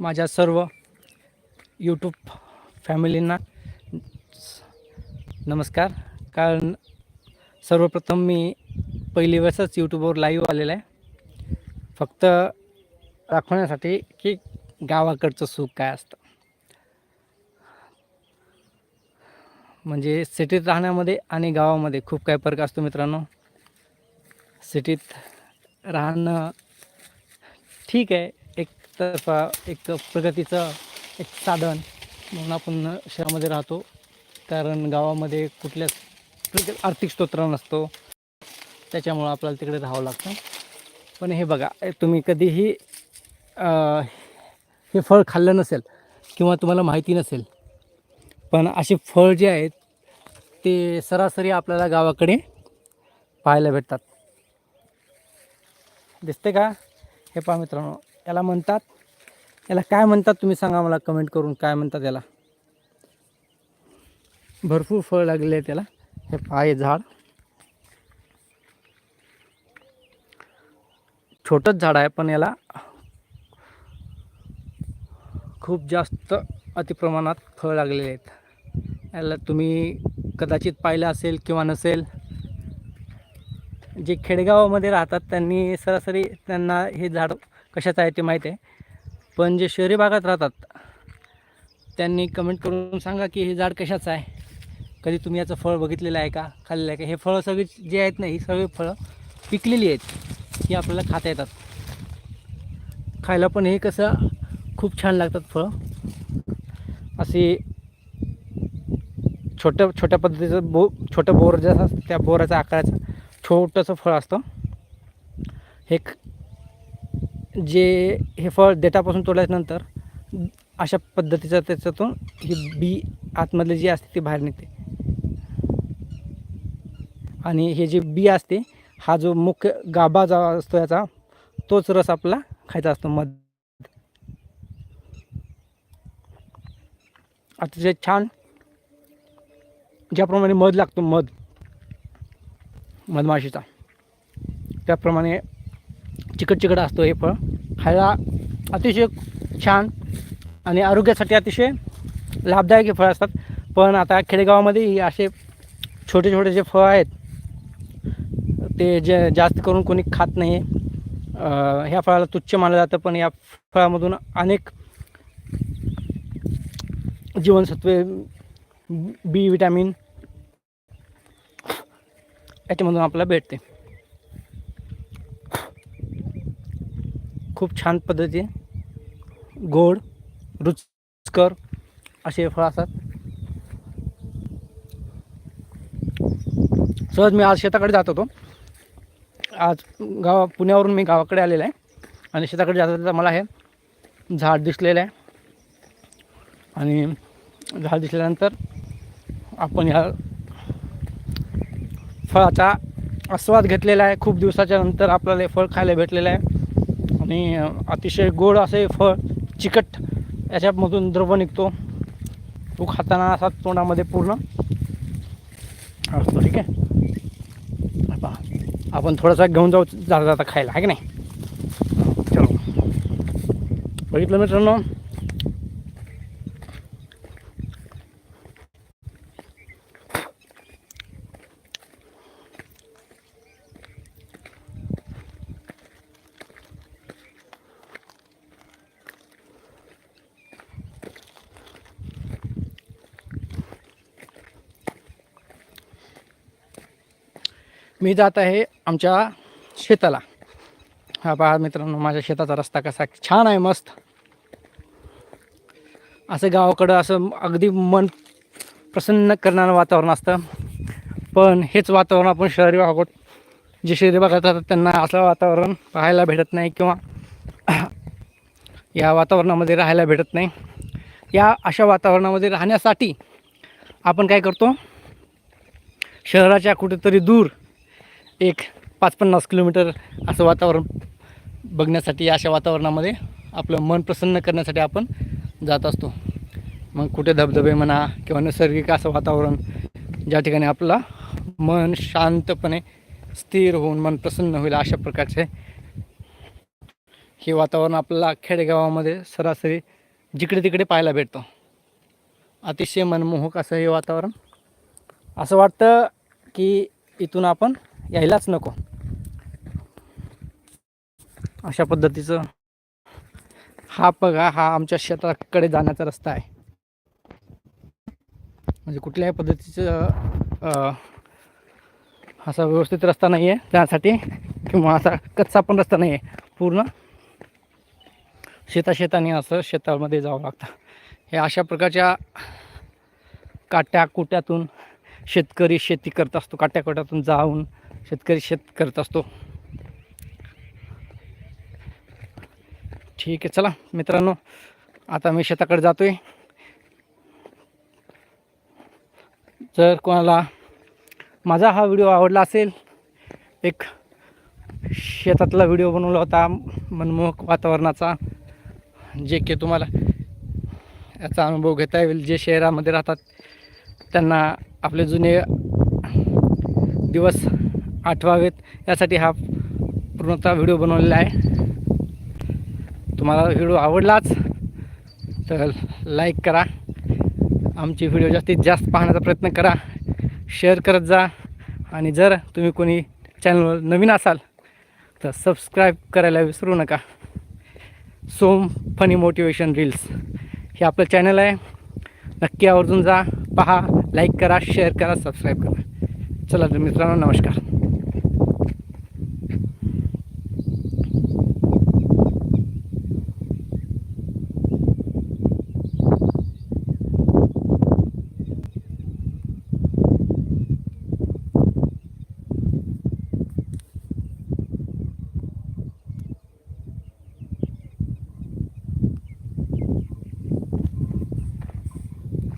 माझ्या सर्व यूट्यूब फॅमिलींना नमस्कार. कारण सर्वप्रथम मी पहिली वेळेसच यूट्यूबवर लाईव्ह आलेला आहे. फक्त दाखवण्यासाठी की गावाकडचं सुख काय असतं. म्हणजे सिटीत राहण्यामध्ये आणि गावामध्ये खूप काही फरक असतो मित्रांनो. सिटीत राहणं ठीक आहे. तर्फा एक प्रगतीचं एक साधन म्हणून आपण शहरामध्ये राहतो. कारण गावामध्ये कुठल्याच म्हणजे आर्थिक स्तोत्र नसतो. त्याच्यामुळं आपल्याला तिकडे राहावं लागतं. पण हे बघा तुम्ही कधीही हे फळ खाल्लं नसेल किंवा तुम्हाला माहिती नसेल पण असे फळ जे आहेत ते सरासरी आपल्याला गावाकडे पाहायला भेटतात. दिसते का? हे पहा मित्रांनो. याला म्हणतात. याला काय म्हणतात तुम्ही सांगा मला कमेंट करून काय म्हणतात याला. भरपूर फळ लागलेले आहे त्याला हे पाय झाड. छोटंच झाड आहे पण याला खूप जास्त अतिप्रमाणात फळ लागलेले आहेत. याला तुम्ही कदाचित पाहिलं असेल किंवा नसेल जे खेडेगावामध्ये राहतात त्यांनी सरासरी त्यांना हे झाड कशाचं आहे ते माहीत आहे. पण जे शहरी भागात राहतात त्यांनी कमेंट करून सांगा की हे झाड कशाचं आहे? कधी तुम्ही याचं फळ बघितलेलं आहे का? खाल्लेलं आहे का? हे फळं सगळी जे आहेत ना ही सगळी फळं पिकलेली आहेत. ही आपल्याला खाता येतात. खायला पण हे कसं खूप छान लागतात फळं. असे छोट्या छोट्या पद्धतीचं बो छोटं बोर जसं असतं त्या बोराचा आकाराचं छोटंसं फळ असतं. हे ख- जे हे फळ देठापासून तोडल्यानंतर अशा पद्धतीचं त्याच्यातून ही बी आतमधले जी असते ती बाहेर निघते. आणि हे जे बी असते हा जो मुख्य गाभा जो असतो याचा तोच रस आपला खायचा असतो मध. अतिशय छान ज्याप्रमाणे मध लागतो मध. मधमाशीचा. त्याप्रमाणे चिकट चिकट असतो हे फळ. खायला अतिशय छान आणि आरोग्यासाठी अतिशय लाभदायक हे फळं असतात. पण आता खेडेगावामध्येही असे छोटे छोटे जे फळं आहेत ते जे जास्त करून कोणी खात नाही. ह्या फळाला तुच्छ मानलं जातं पण या फळामधून अनेक जीवनसत्वे बी विटॅमिन याच्यामधून आपल्याला भेटते. खूप छान पद्धती. गोड रुचकर असे फळ असतात. सहज मी आज शेताकडे जात होतो. आज गावा पुण्यावरून मी गावाकडे आलेलो आहे. आणि शेताकडे जाता जाता मला हे झाड दिसलेलं आहे. आणि झाड दिसल्यानंतर आपण ह्या फळाचा आस्वाद घेतलेला आहे. खूप दिवसाच्या नंतर आपल्याला हे फळ खायला भेटलेलं आहे. आणि अतिशय गोड असे फळ चिकट याच्यामधून द्रव निघतो. तो खाताना असा तोंडामध्ये पूर्ण. असतो ठीक आहे? पहा. आपण थोडासा घेऊन जाऊ जाता जाता खायला आहे की नाही? चलो. बघितलं मित्रांनो? मी जात आहे आमच्या शेताला. हा पहा मित्रांनो माझ्या शेताचा रस्ता कसा छान आहे मस्त. असं गावाकडं असं अगदी मन प्रसन्न करणारं वातावरण असतं. पण हेच वातावरण आपण शहरी भागात जे शहरी भागात राहतात त्यांना असं वातावरण पाहायला भेटत नाही किंवा या वातावरणामध्ये राहायला भेटत नाही. या अशा वातावरणामध्ये राहण्यासाठी आपण काय करतो? शहराच्या कुठेतरी दूर एक पाच पन्नास किलोमीटर असं वातावरण बघण्यासाठी अशा वातावरणामध्ये आपलं मन प्रसन्न करण्यासाठी आपण जात असतो. मग कुठे धबधबे म्हणा किंवा नैसर्गिक असं वातावरण ज्या ठिकाणी आपला मन शांतपणे स्थिर होऊन मन प्रसन्न होईल अशा प्रकारचे हे वातावरण आपल्याला खेडेगावामध्ये सरासरी जिकडे तिकडे पाहायला भेटतं. अतिशय मनमोहक असं हे वातावरण. असं वाटतं की इथून आपण यायलाच नको. अशा पद्धतीचं हा बघा हा आमच्या शेताकडे जाण्याचा रस्ता आहे. म्हणजे कुठल्याही पद्धतीचं असा व्यवस्थित रस्ता नाही आहे त्यासाठी किंवा असा कच्चा पण रस्ता नाही आहे पूर्ण शेताशेताने असं शेतामध्ये जावं लागतं. हे अशा प्रकारच्या काट्या कुट्यातून शेतकरी शेती करत असतो. काट्याकुट्यातून जाऊन शेतकरी शेत करत असतो. ठीक आहे चला. मित्रांनो आता मी शेताकडे जातोय. जर कोणाला माझा हा व्हिडिओ आवडला असेल एक शेतातला व्हिडिओ बनवला होता मनमोहक वातावरणाचा जे की तुम्हाला याचा अनुभव घेता येईल. जे शहरामध्ये राहतात त्यांना आपले जुने दिवस आठवावेत. यासाठी हा पूर्णतः व्हिडिओ बनवलेला आहे. तुम्हाला व्हिडिओ आवडलाच तर लाईक करा. आमची व्हिडिओ जास्तीत जास्त पाहण्याचा प्रयत्न करा. शेअर करत जा. आणि जर तुम्ही कोणी चॅनलवर नवीन असाल तर सबस्क्राईब करायला विसरू नका. सोम फनी मोटिवेशन रील्स हे आपलं चॅनल आहे. नक्की आवर्जून जा पहा लाईक करा शेअर करा सबस्क्राईब करा. चला तर मित्रांनो नमस्कार.